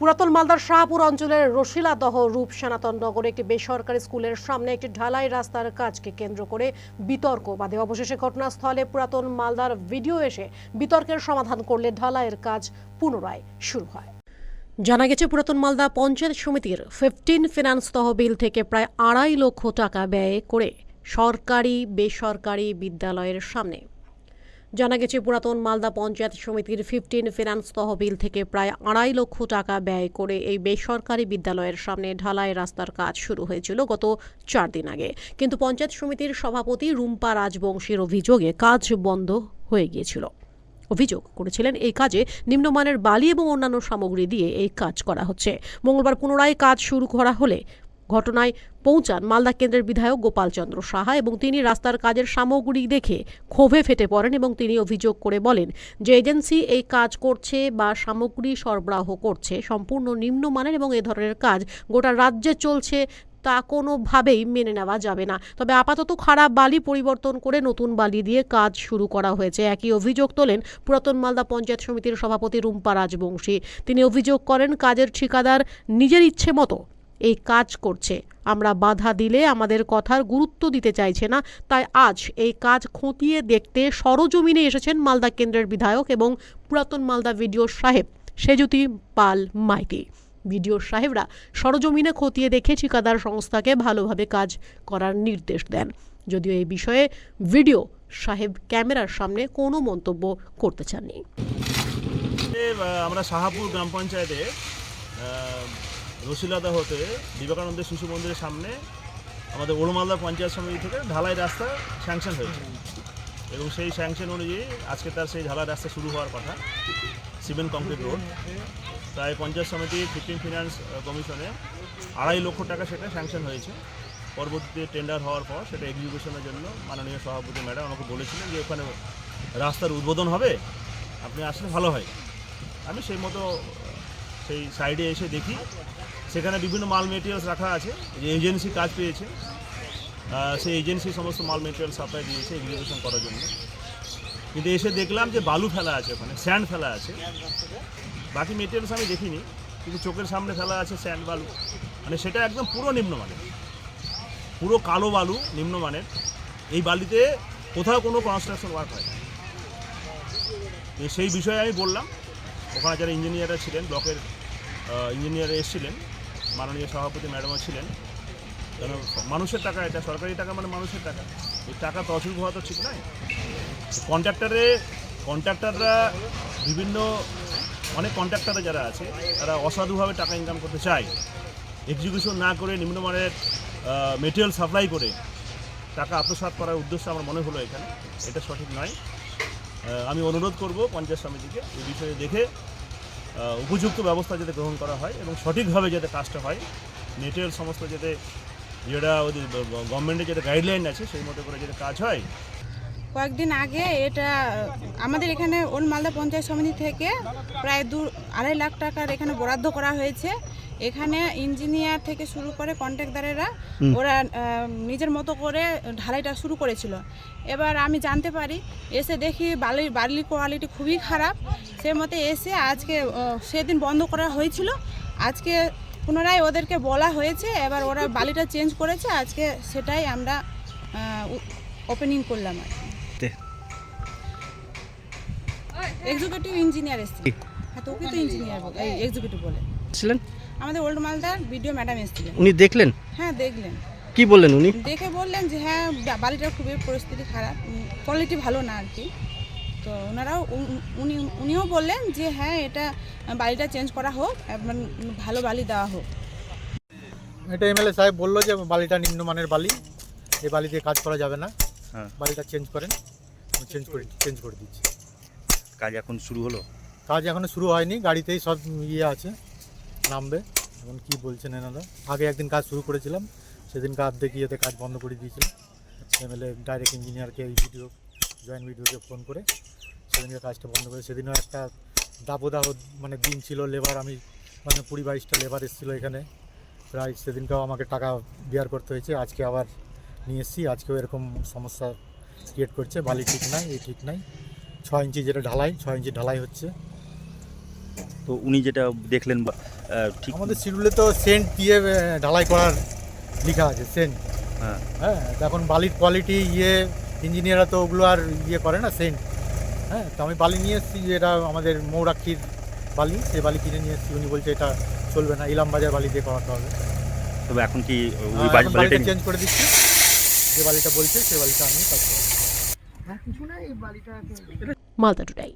পুরাতন মালদার শাহপুর অঞ্চলের রশিলাদহ রূপ সনাতন নগরে একটি বেসরকারি স্কুলের সামনে একটি ঢালাই রাস্তার কাজকে কেন্দ্র করে বিতর্ক। বাদে অবশেষে ঘটনাস্থলে পুরাতন মালদার ভিডিও এসে বিতর্কের সমাধান করলে ঢালাইয়ের কাজ পুনরায় শুরু হয়। জানা গেছে, পুরাতন মালদা পঞ্চায়েত সমিতির ফিফটিন ফিনান্স তহবিল থেকে প্রায় আড়াই লক্ষ টাকা ব্যয় করে সরকারি বেসরকারি বিদ্যালয়ের সামনে জানা গেছে, পুরাতন মালদা পঞ্চায়েত সমিতির ফিফটিন ফিনান্স তহবিল থেকে প্রায় আড়াই লক্ষ টাকা ব্যয় করে এই বেসরকারি বিদ্যালয়ের সামনে ঢালাই রাস্তার কাজ শুরু হয়েছিল গত চার দিন আগে। কিন্তু পঞ্চায়েত সমিতির সভাপতি রুম্পা রাজবংশীর অভিযোগে কাজ বন্ধ হয়ে গিয়েছিল। অভিযোগ করেছিলেন, এই কাজে নিম্নমানের বালি এবং অন্যান্য সামগ্রী দিয়ে এই কাজ করা হচ্ছে। মঙ্গলবার পুনরায় কাজ শুরু করা হলে ঘটনায় পৌঁছান মালদা কেন্দ্রের বিধায়ক গোপালচন্দ্র সাহা এবং তিনি রাস্তার কাজের সামগ্রী দেখে ক্ষোভে ফেটে পড়েন এবং তিনি অভিযোগ করে বলেন, যে এজেন্সি এই কাজ করছে বা সামগ্রী সরবরাহ করছে সম্পূর্ণ নিম্নমানের এবং এ ধরনের কাজ গোটা রাজ্যে চলছে তা কোনোভাবেই মেনে নেওয়া যাবে না। তবে আপাতত খারাপ বালি পরিবর্তন করে নতুন বালি দিয়ে কাজ শুরু করা হয়েছে। একই অভিযোগ তোলেন পুরাতন মালদা পঞ্চায়েত সমিতির সভাপতি রুম্পা রাজবংশী। তিনি অভিযোগ করেন, কাজের ঠিকাদার নিজের ইচ্ছে মতো এই কাজ করছে। আমরা বাধা দিলে আমাদের কথার গুরুত্ব দিতে চাইছে না, তাই আজ এই কাজ খতিয়ে দেখতে সরজমিনে এসেছেন মালদা কেন্দ্রের বিধায়ক এবং পুরাতন মালদা ভিডিও সাহেব সেজুতি পাল মাইতি। ভিডিও সাহেবরা সরজমিনে খতিয়ে দেখে ঠিকাদার সংস্থাকে ভালোভাবে কাজ করার নির্দেশ দেন। যদিও এই বিষয়ে ভিডিও সাহেব ক্যামেরার সামনে কোনো মন্তব্য করতে চাননি। আমরা শাহাপুর গ্রাম পঞ্চায়েতে রসিলাদা হতে বিবেকানন্দ শিশু মন্দিরের সামনে আমাদের ওলমালদা পঞ্চায়েত সমিতি থেকে ঢালাই রাস্তা স্যাংশন হয়েছে। এবং সেই স্যাংশন অনুযায়ী আজকে তার সেই ঢালাই রাস্তা শুরু হওয়ার কথা, সিমেন্ট কংক্রিট রোড। তাই পঞ্চায়েত সমিতি ফিফটিন ফিনান্স কমিশনে আড়াই লক্ষ টাকা সেটা স্যাংশন হয়েছে। পরবর্তীতে টেন্ডার হওয়ার পর সেটা এক্সিকিউশনের জন্য মাননীয় সভাপতি ম্যাডাম আমাকে বলেছিলেন যে ওখানে রাস্তার উদ্বোধন হবে, আপনি আসলে ভালো হয়। আমি সেই মতো সেই সাইডে এসে দেখি সেখানে বিভিন্ন মাল মেটেরিয়ালস রাখা আছে। যে এজেন্সি কাজ পেয়েছে। সেই এজেন্সি সমস্ত মাল মেটেরিয়াল সাপ্লাই দিয়েছে এক্সিকিউশন করার জন্য। কিন্তু এসে দেখলাম যে বালু ফেলা আছে ওখানে স্যান্ড ফেলা আছে। বাকি মেটেরিয়ালস আমি দেখিনি, কিন্তু চোখের সামনে ফেলা আছে স্যান্ড বালু। মানে সেটা একদম পুরো নিম্নমানের। পুরো কালো বালু নিম্নমানের। এই বালিতে কোথাও কোনো কনস্ট্রাকশন ওয়ার্ক হয় না সেই বিষয়ে আমি বললাম। ওখানে যারা ইঞ্জিনিয়াররা ছিলেন, ব্লকের ইঞ্জিনিয়ার এসেছিলেন, মাননীয় সভাপতি ম্যাডামও ছিলেন। কেন, মানুষের টাকা এটা, সরকারি টাকা মানে মানুষের টাকা। এই টাকা তছরূপ হওয়া তো ঠিক নয়। কন্ট্রাক্টারে কন্ট্রাক্টাররা বিভিন্ন, অনেক কন্ট্রাক্টররা যারা আছে, তারা অসাধুভাবে টাকা ইনকাম করতে চায়। এক্সিকিউশন না করে নিম্নমানের মেটেরিয়াল সাপ্লাই করে টাকা আত্মসাৎ করার উদ্দেশ্য আমার মনে হলো এখানে। এটা সঠিক নয়। আমি অনুরোধ করব পঞ্চায়েত সমিতিকে এই বিষয়ে দেখে উপযুক্ত ব্যবস্থা যাতে গ্রহণ করা হয় এবং সঠিকভাবে যাতে কাজটা হয়। নেটের সমস্ত যাতে যেটা ওদের গভর্নমেন্টের যেটা গাইডলাইন আছে, সেই মতো করে যাতে কাজ হয়। কয়েকদিন আগে এটা, আমাদের এখানে ওল মালদা পঞ্চায়েত সমিতি থেকে প্রায় দু আড়াই লাখ টাকার এখানে বরাদ্দ করা হয়েছে। এখানে ইঞ্জিনিয়ার থেকে শুরু করে কন্ট্রাক্টারেরা ওরা নিজের মতো করে ঢালাইটা শুরু করেছিল। এবার আমি জানতে পারি এসে দেখি বালির বালির কোয়ালিটি খুবই খারাপ। সে মতে এসে আজকে সেদিন বন্ধ করা হয়েছিল। আজকে পুনরায় ওদেরকে বলা হয়েছে এবার ওরা বালিটা চেঞ্জ করেছে। আজকে সেটাই আমরা ওপেনিং করলাম আর এক্সিকিউটিভ ইঞ্জিনিয়ার এসেছিল হ্যাঁ তো ওকে তো ইঞ্জিনিয়ার এক্সিকিউটিভ বলে। ছিলেন? আমাদের ওল্ড মালদার ভিডিও ম্যাডাম এসেছিলেন। উনি দেখলেন? হ্যাঁ দেখলেন। কি বললেন উনি? দেখে বললেন যে হ্যাঁ বা- বালিটার খুবই পরিস্থিতি খারাপ কোয়ালিটি ভালো না আর কি তো ওনারাও উন- উনি উনিও বললেন যে হ্যাঁ এটা বালিটা চেঞ্জ করা হোক এবং ভালো বালি দেওয়া হোক। এটা এমএলএ সাহেব বলল যে বালিটা নিম্নমানের বালি এই বালি দিয়ে কাজ করা যাবে না। হ্যাঁ। বালিটা চেঞ্জ করেন চেঞ্জ করে চেঞ্জ করে দিচ্ছি। কাজ এখন শুরু হলো? কাজ এখনও শুরু হয়নি গাড়িতেই সব ইয়ে আছে। নামবে। এখন কি বলছেন এনারা? আগে একদিন কাজ শুরু করেছিলাম সেদিন কাজ ইয়েতে কাজ বন্ধ করে দিয়েছিলাম এমএলএ ডাইরেক্ট ইঞ্জিনিয়ারকে এই ভিডিও জয়েন্ট ভিডিওকে ফোন করে সেদিনকে কাজটা বন্ধ করে সেদিনও একটা দাবদাহ মানে দিন ছিল লেবার আমি মানে কুড়ি বাইশটা লেবার এসেছিল এখানে। প্রায় সেদিনকেও আমাকে টাকা বিয়ার করতে হয়েছে আজকে আবার নিয়ে এসেছি আজকেও এরকম সমস্যা ক্রিয়েট করছে বালি ঠিক নাই এই ঠিক নাই। ছ ইঞ্চি যেটা ঢালাই ছ ইঞ্চি ঢালাই হচ্ছে। তো উনি যেটা দেখলেন ঠিক আমাদের শিডিউলে তো সেন্ট দিয়ে ঢালাই করার লেখা আছে সেন্ট। হ্যাঁ। হ্যাঁ তো এখন বালির কোয়ালিটি ইয়ে ইঞ্জিনিয়াররা তো ওগুলো আর ইয়ে করে না সেন্ট। হ্যাঁ তো আমি বালি নিয়ে এসেছি যেটা আমাদের মৌরাক্ষীর বালি সেই বালি কিনে নিয়ে এসেছি উনি বলছে এটা চলবে না ইলাম বাজার বালি দিয়ে করাতে হবে। তবে এখন কি ওই বাড়িটা বালিটা চেঞ্জ করে দিচ্ছি। যে বালিটা বলছে সেই বালিটা আমি কাজ করব মালদা টুডাই